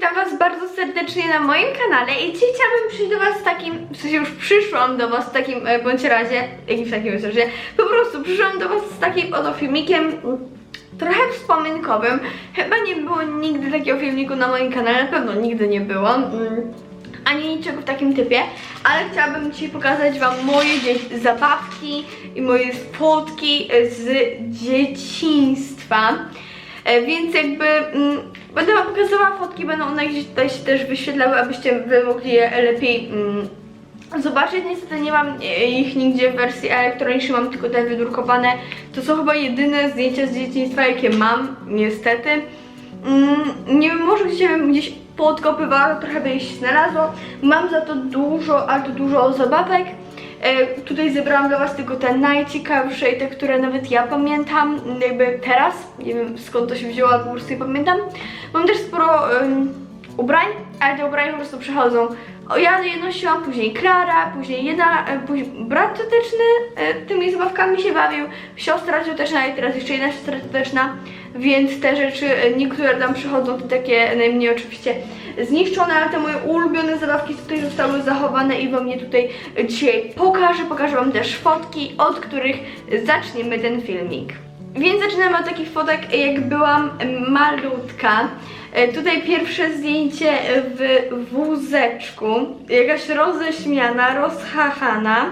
witam was bardzo serdecznie na moim kanale i dzisiaj chciałabym przyjść do was z takim, w sensie już przyszłam do was z takim, e, bądź razie, jakim w takim razie, po prostu przyszłam do was z takim oto filmikiem trochę wspominkowym. Chyba nie było nigdy takiego filmiku na moim kanale, na pewno nigdy nie było. mm, Ani niczego w takim typie, ale chciałabym dzisiaj pokazać wam moje zabawki i moje fotki z dzieciństwa. E, Więc jakby mm, będę wam pokazywała fotki, będą one gdzieś tutaj się też wyświetlały, abyście wy mogli je lepiej mm, zobaczyć. Niestety nie mam e, ich nigdzie w wersji elektronicznej, mam tylko te wydrukowane. To są chyba jedyne zdjęcia z dzieciństwa, jakie mam, niestety. Mm, nie wiem, może gdzieś, gdzieś podkopywała, trochę by ich się znalazło. Mam za to dużo, ale to dużo zabawek. E, tutaj zebrałam dla Was tylko te najciekawsze i te, które nawet ja pamiętam, jakby teraz. Nie wiem skąd to się wzięło, ale po prostu je pamiętam. Mam też sporo em, ubrań, ale te ubrania po prostu przechodzą. Ja je nosiłam, później Klara, później jedna, e, później brat cioteczny e, tymi zabawkami się bawił, siostra cioteczna i teraz jeszcze jedna siostra cioteczna, więc te rzeczy, e, niektóre tam przychodzą, to takie najmniej oczywiście zniszczone, ale te moje ulubione zabawki tutaj zostały zachowane i wam je tutaj dzisiaj pokażę. Pokażę wam też fotki, od których zaczniemy ten filmik. Więc zaczynamy od takich fotek, jak byłam malutka. E, Tutaj pierwsze zdjęcie w wózeczku. Jakaś roześmiana, rozchachana.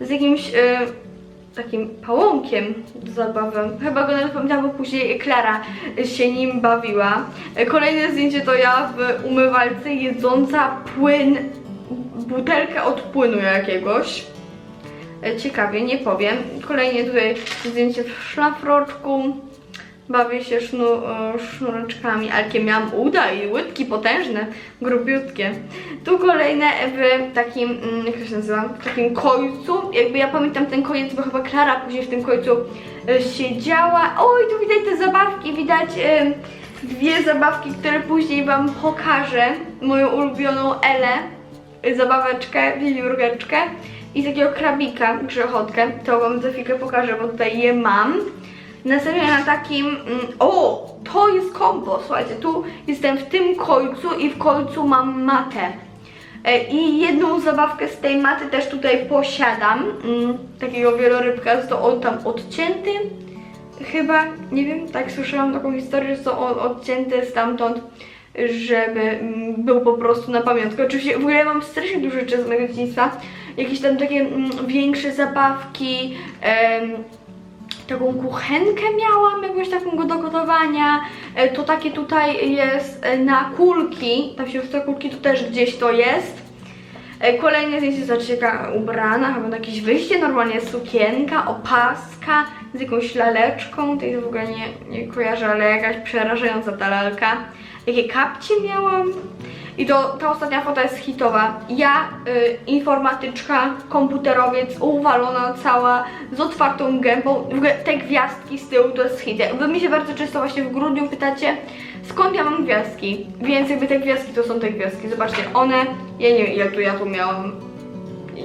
Z jakimś e, takim pałąkiem do zabawy. Chyba go nawet pamiętam, bo później Klara się nim bawiła. Kolejne zdjęcie to ja w umywalce jedząca płyn, butelkę od płynu jakiegoś. E, Ciekawie, nie powiem. Kolejnie tutaj zdjęcie w szlafroczku. Bawię się sznu, e, sznureczkami, ale miałam uda i łydki potężne, grubiutkie. Tu kolejne w takim, mm, jak to się nazywa, w takim końcu. Jakby ja pamiętam ten koniec, bo chyba Klara później w tym końcu e, siedziała. Oj, tu widać te zabawki, widać e, dwie zabawki, które później Wam pokażę. Moją ulubioną Elę, zabaweczkę, wiewióreczkę i takiego krabika, grzechotkę. To Wam za chwilkę pokażę, bo tutaj je mam. Następnie na takim. Mm, o! To jest kompo. Słuchajcie, tu jestem w tym końcu i w końcu mam matę. E, I jedną zabawkę z tej maty też tutaj posiadam. Mm, takiego wielorybka, jest to on tam odcięty. Chyba, nie wiem, tak słyszałam taką historię, że są on odcięte stamtąd, żeby mm, był po prostu na pamiątkę. Oczywiście w ogóle mam strasznie dużo rzeczy z mojego dzieciństwa. Jakieś tam takie większe zabawki. em, taką kuchenkę miałam, jakąś taką do gotowania. E, To takie tutaj jest e, na kulki, tam się te kulki to też gdzieś to jest. E, Kolejne zdjęcie, zobaczcie jaka ubrana, chyba na jakieś wyjście, normalnie sukienka, opaska z jakąś laleczką, tej w ogóle nie, nie kojarzę, ale jakaś przerażająca ta lalka. Jakie kapcie miałam. I to ta ostatnia fota jest hitowa. Ja, y, informatyczka, komputerowiec, uwalona cała, z otwartą gębą. W ogóle te gwiazdki z tyłu to jest hit. Wy mi się bardzo często właśnie w grudniu pytacie, skąd ja mam gwiazdki. Więc jakby te gwiazdki to są te gwiazdki. Zobaczcie, one, ja nie wiem ile tu ja tu miałam,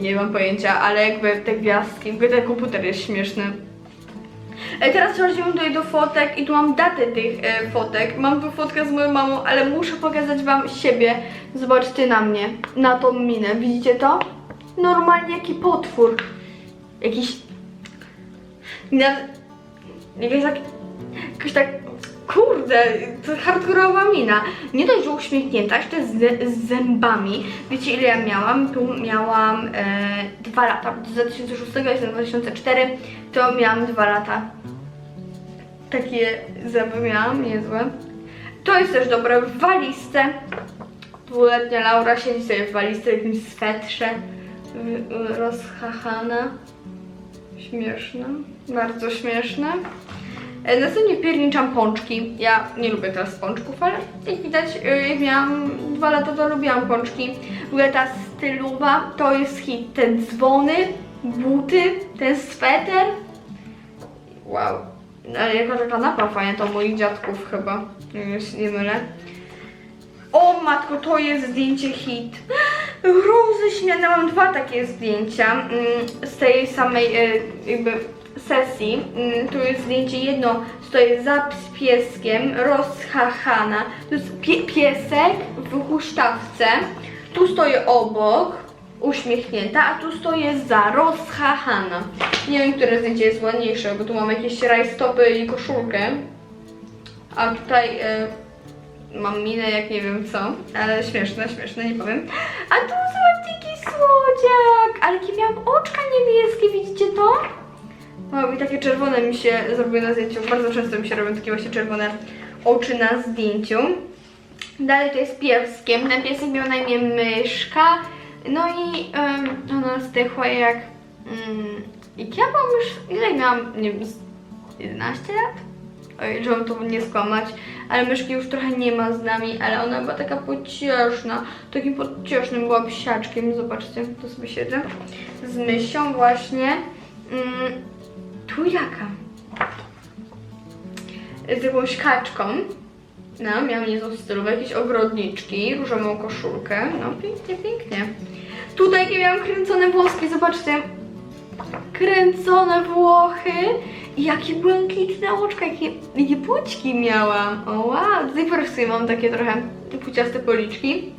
nie, mam pojęcia, ale jakby te gwiazdki, w ogóle ten komputer jest śmieszny. E, Teraz przechodzimy tutaj do fotek i tu mam datę tych e, fotek. Mam tu fotkę z moją mamą, ale muszę pokazać wam siebie. Zobaczcie na mnie, na tą minę. Widzicie to? Normalnie jaki potwór. Jakiś... Jakaś tak... Jakoś tak... Kurde, to hardkorowa mina. Nie dość, że uśmiechnięta, jeszcze z, z zębami. Wiecie ile ja miałam? Tu miałam e, dwa lata. Z 2006 jestem 2004, to miałam dwa lata. Takie zęby miałam, niezłe. To jest też dobre w walizce. Dwuletnia Laura siedzi sobie w walizce, w jakimś swetrze. Rozchachana. Śmieszne. Bardzo śmieszne. E, Następnie pierniczam pączki. Ja nie lubię teraz pączków, ale jak widać, e, jak miałam dwa lata, to lubiłam pączki. W ogóle ta stylowa to jest hit. Te dzwony, buty, ten sweter. Wow. Ale jaka taka kanapa fajna, to moich dziadków chyba, się nie mylę. O matko, to jest zdjęcie hit. Roześmiane, mam dwa takie zdjęcia mm, z tej samej, e, jakby sesji. Mm, Tu jest zdjęcie jedno, stoi za pieskiem, rozchachana. To jest pie piesek w huśtawce. Tu stoi obok, uśmiechnięta, a tu stoi za, rozchachana. Nie wiem, które zdjęcie jest ładniejsze, bo tu mam jakieś rajstopy i koszulkę. A tutaj e, mam minę jak nie wiem co, ale śmieszne, śmieszne, nie powiem. A tu zobaczcie jaki słodziak, ale jakie miałam oczka niebieskie, widzicie to? O, i takie czerwone mi się zrobiły na zdjęciu, bardzo często mi się robią takie właśnie czerwone oczy na zdjęciu. Dalej to jest pieskiem, ten piesek miał na imię Myszka, no i em, ona zdechła jak... Mm, jak ja mam już, ile miałam, nie wiem, z 11 lat? Oj, żeby to nie skłamać, ale myszki już trochę nie ma z nami, ale ona była taka pocieszna, takim pociesznym była psiaczkiem, zobaczcie, tu sobie siedzę, z mysią właśnie. Mm, tu jaka? Z jakąś kaczką. No, miałam niezłą stylówę, jakieś ogrodniczki, różową koszulkę, no pięknie, pięknie. Tutaj jakie miałam kręcone włoski, zobaczcie. Kręcone włochy i jakie błękitne oczka, jakie, jakie pućki miałam. O wow, do tej pory w sumie mam takie trochę puciaste policzki.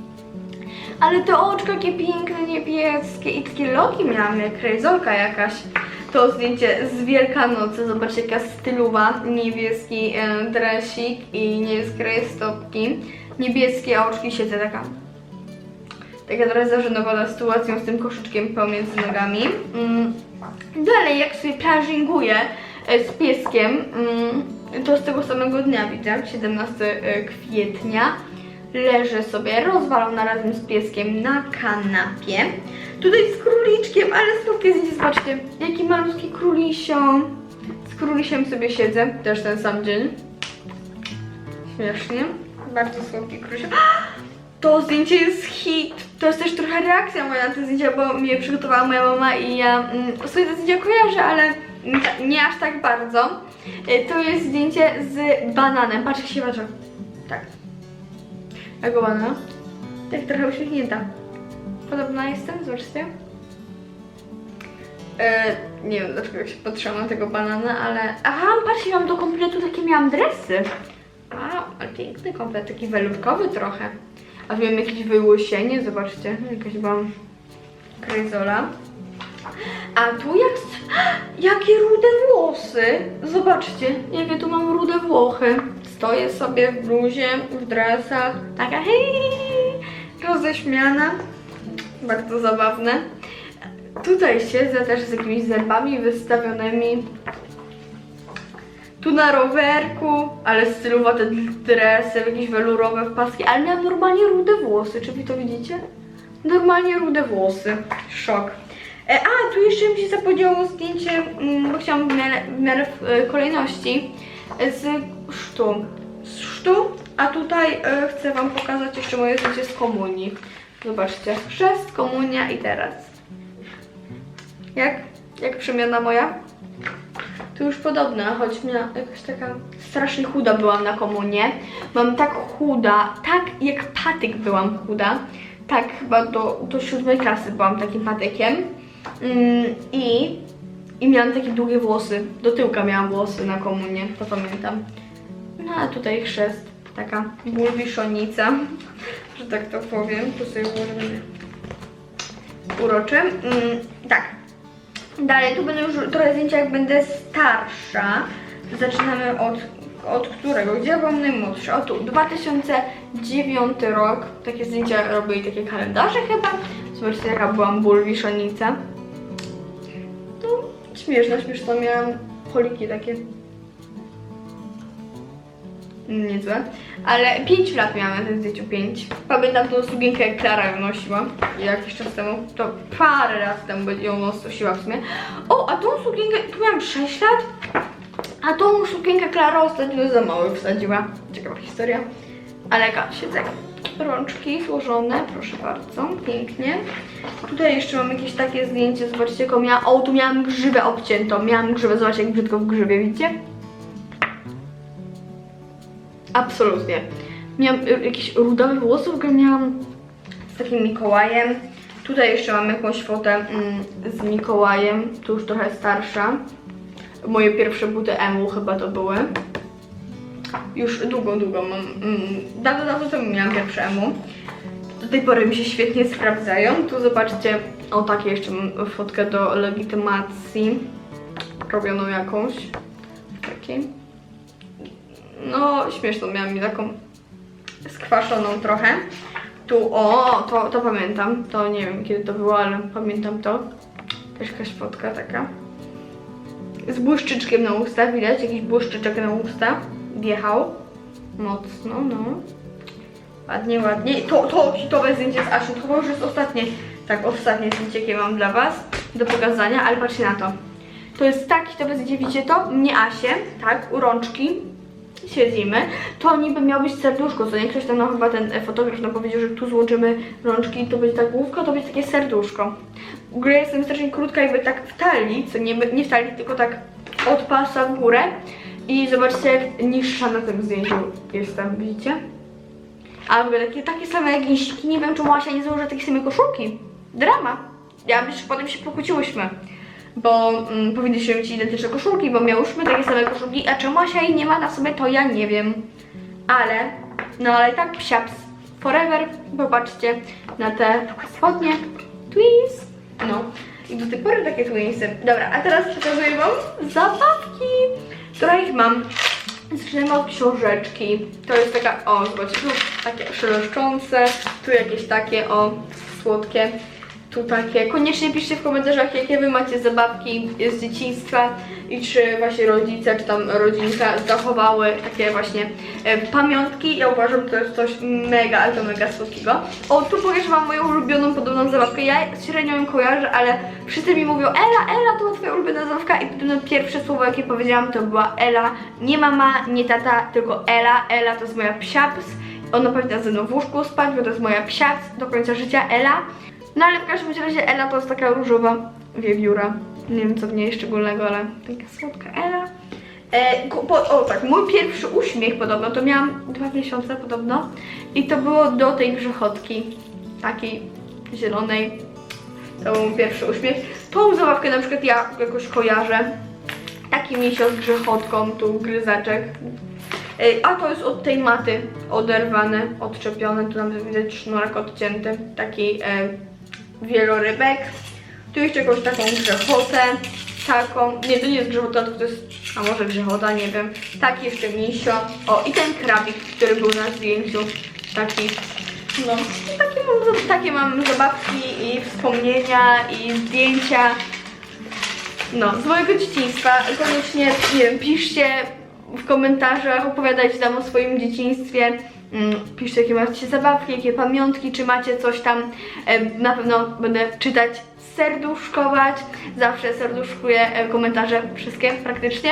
Ale te oczka jakie piękne, niebieskie i takie loki miałam, jak rejzolka jakaś. To zdjęcie z Wielkanocy, zobaczcie jaka stylowa, niebieski e, dresik i niebieskie rajstopki. Niebieskie oczki, siedzę taka taka trochę zażenowana sytuacją z tym koszyczkiem pomiędzy nogami. Mm. Dalej, jak sobie plażinguję e, z pieskiem, mm, to z tego samego dnia widzę, 17 kwietnia, leżę sobie rozwalona razem z pieskiem na kanapie. Tutaj z króliczkiem, ale słodkie zdjęcie, zobaczcie, jaki malutki królisio. Z królisiem sobie siedzę, też ten sam dzień. Śmiesznie. Bardzo słodki królisio. To zdjęcie jest hit. To jest też trochę reakcja moja na te zdjęcia, bo mi je przygotowała moja mama i ja mm, sobie te zdjęcia kojarzę, ale nie- nie aż tak bardzo. Y, To jest zdjęcie z bananem. Patrz jak się patrzę. Jako banana. Tak trochę uśmiechnięta. Podobna jestem, zobaczcie. E, nie wiem dlaczego się patrzyłam na tego banana, ale... Aha, patrzcie, mam do kompletu takie miałam dresy. Wow, ale piękny komplet, taki welurkowy trochę. A tu miałem jakieś wyłysienie, zobaczcie, jakaś byłam kryzola. A tu jak... Jakie rude włosy! Zobaczcie, jakie tu mam rude włochy. Stoję sobie w bluzie, w dresach, taka hej, roześmiana. Bardzo zabawne. Tutaj siedzę też z jakimiś zębami wystawionymi. Tu na rowerku, ale stylowate dresy, jakieś welurowe paski, ale miałam normalnie rude włosy, czy wy to widzicie? Normalnie rude włosy. Szok. E, a, tu jeszcze mi się zapomniało zdjęcie, mm, bo chciałam w miarę, w miarę e, kolejności, e, z sztu. Z sztu, a tutaj chcę wam pokazać jeszcze moje zdjęcie z komunii. Zobaczcie, chrzest, komunia i teraz. Jak? Jak przemiana moja? To już podobna, choć miała jakaś taka strasznie chuda byłam na komunie. Mam tak chuda, tak jak patyk byłam chuda. Tak chyba do, do siódmej klasy byłam takim patykiem. Mm, i, I miałam takie długie włosy. Do tyłka miałam włosy na komunie, to pamiętam. No a tutaj chrzest, taka bulwiszonica, że tak to powiem. Tu sobie włożymy uroczy. Mm, tak, Dalej, tu będę już trochę zdjęcia, jak będę starsza. Zaczynamy od, od którego? Gdzie byłam najmłodsza? O tu, 2009 rok. Takie zdjęcia robię i takie kalendarze chyba. Zobaczcie, jaka byłam bulwiszonica. Tu śmieszne, śmieszne. Miałam poliki takie. Niezłe. Ale 5 lat miałam na tym zdjęciu, 5. Pamiętam tą sukienkę, jak Klara ją nosiła jakiś czas temu. To parę lat temu ją nosiła w sumie. O, a tą sukienkę, tu miałam 6 lat. A tą sukienkę Klara ostatnio za mało wsadziła. Ciekawa historia. Ale jak siedzę. Rączki złożone, proszę bardzo, pięknie. Tutaj jeszcze mam jakieś takie zdjęcie, zobaczcie, jaką miałam. O, tu miałam grzywę obciętą. Miałam grzywę, zobaczcie, jak brzydko w grzywie, widzicie? Absolutnie. Miałam y, jakieś rudowe włosy, w ogóle miałam z takim Mikołajem. Tutaj jeszcze mam jakąś fotę mm, z Mikołajem, tu już trochę starsza. Moje pierwsze buty emu chyba to były. Już długo, długo mam. Mm, dawno, dawno temu miałam pierwsze emu. Do tej pory mi się świetnie sprawdzają. Tu zobaczcie, o takie jeszcze mam fotkę do legitymacji. Robioną jakąś. Takiej. No, śmieszną miałam mi taką skwaszoną trochę. Tu, o, to, to pamiętam. To nie wiem kiedy to było, ale pamiętam to. Też jakaś fotka taka. Z błyszczyczkiem na usta, widać jakiś błyszczyczek na usta. Wjechał. Mocno, no. Ładnie, ładnie. To, to hitowe zdjęcie z Asią, to już jest ostatnie, tak, ostatnie zdjęcie, jakie mam dla Was do pokazania, ale patrzcie na to. To jest tak hitowe zdjęcie, widzicie to? Mnie Asię, tak, u rączki, siedzimy, to niby miał być serduszko, co nie? Ktoś tam, no chyba ten e, fotograf nam powiedział, że tu złączymy rączki, to będzie ta główka, to będzie takie serduszko. W ogóle jestem strasznie krótka, jakby tak w talii, co nie, nie w talii, tylko tak od pasa w górę. I zobaczcie, jak niższa na tym zdjęciu jestem, widzicie? A ogóle takie, takie same jak gęsiki, nie wiem czemu Asia nie założyła takiej samej koszulki. Drama. Ja myślę, że potem się pokłóciłyśmy. Bo mm, mieć identyczne koszulki, bo miałyśmy takie same koszulki, a czemu Asia jej nie ma na sobie, to ja nie wiem. Ale, no ale tak psiaps forever, popatrzcie na te spodnie. Twins. No. I do tej pory takie twinsy. Dobra, a teraz przekazuję wam zabawki. Trochę ich mam. Zaczynamy od książeczki. To jest taka, o zobaczcie, tu takie szeleszczące, tu jakieś takie, o, słodkie, takie. Koniecznie piszcie w komentarzach, jakie wy macie zabawki z dzieciństwa i czy wasi rodzice, czy tam rodzinka zachowały takie właśnie e, pamiątki. Ja uważam, że to jest coś mega, ale to mega słodkiego. O, tu pokażę wam moją ulubioną podobną zabawkę. Ja średnio ją kojarzę, ale wszyscy mi mówią Ela, Ela, to była twoja ulubiona zabawka i podobno pierwsze słowo, jakie powiedziałam, to była Ela. Nie mama, nie tata, tylko Ela. Ela to jest moja psiaps. Ona powinna ze mną w łóżku spać, bo to jest moja psiaps do końca życia, Ela. No ale w każdym razie Ela to jest taka różowa wiewióra. Nie wiem co w niej szczególnego, ale taka słodka Ela. E, po, o tak, mój pierwszy uśmiech podobno, to miałam dwa miesiące podobno i to było do tej grzechotki, takiej zielonej. To był mój pierwszy uśmiech. Tą zabawkę na przykład ja jakoś kojarzę. Taki misio z grzechotką, tu gryzaczek. E, A to jest od tej maty oderwane, odczepione, tu nam widać sznurek odcięty, taki e, wielorybek. Tu jeszcze jakąś taką grzechotę, taką, nie to nie jest grzechota, to jest, a może grzechota, nie wiem. Taki jeszcze misio. O i ten krabik, który był na zdjęciu, taki no, takie mam, takie mam zabawki i wspomnienia i zdjęcia. No, z mojego dzieciństwa. Koniecznie, nie wiem, piszcie w komentarzach, opowiadajcie tam o swoim dzieciństwie. Mm, Piszcie, jakie macie zabawki, jakie pamiątki, czy macie coś tam. Na pewno będę czytać, serduszkować. Zawsze serduszkuję e, komentarze, wszystkie praktycznie.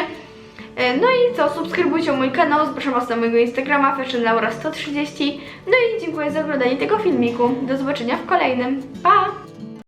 E, No i co, subskrybujcie mój kanał, zapraszam Was na mojego Instagrama fashionlaura130 No i dziękuję za oglądanie tego filmiku. Do zobaczenia w kolejnym. Pa!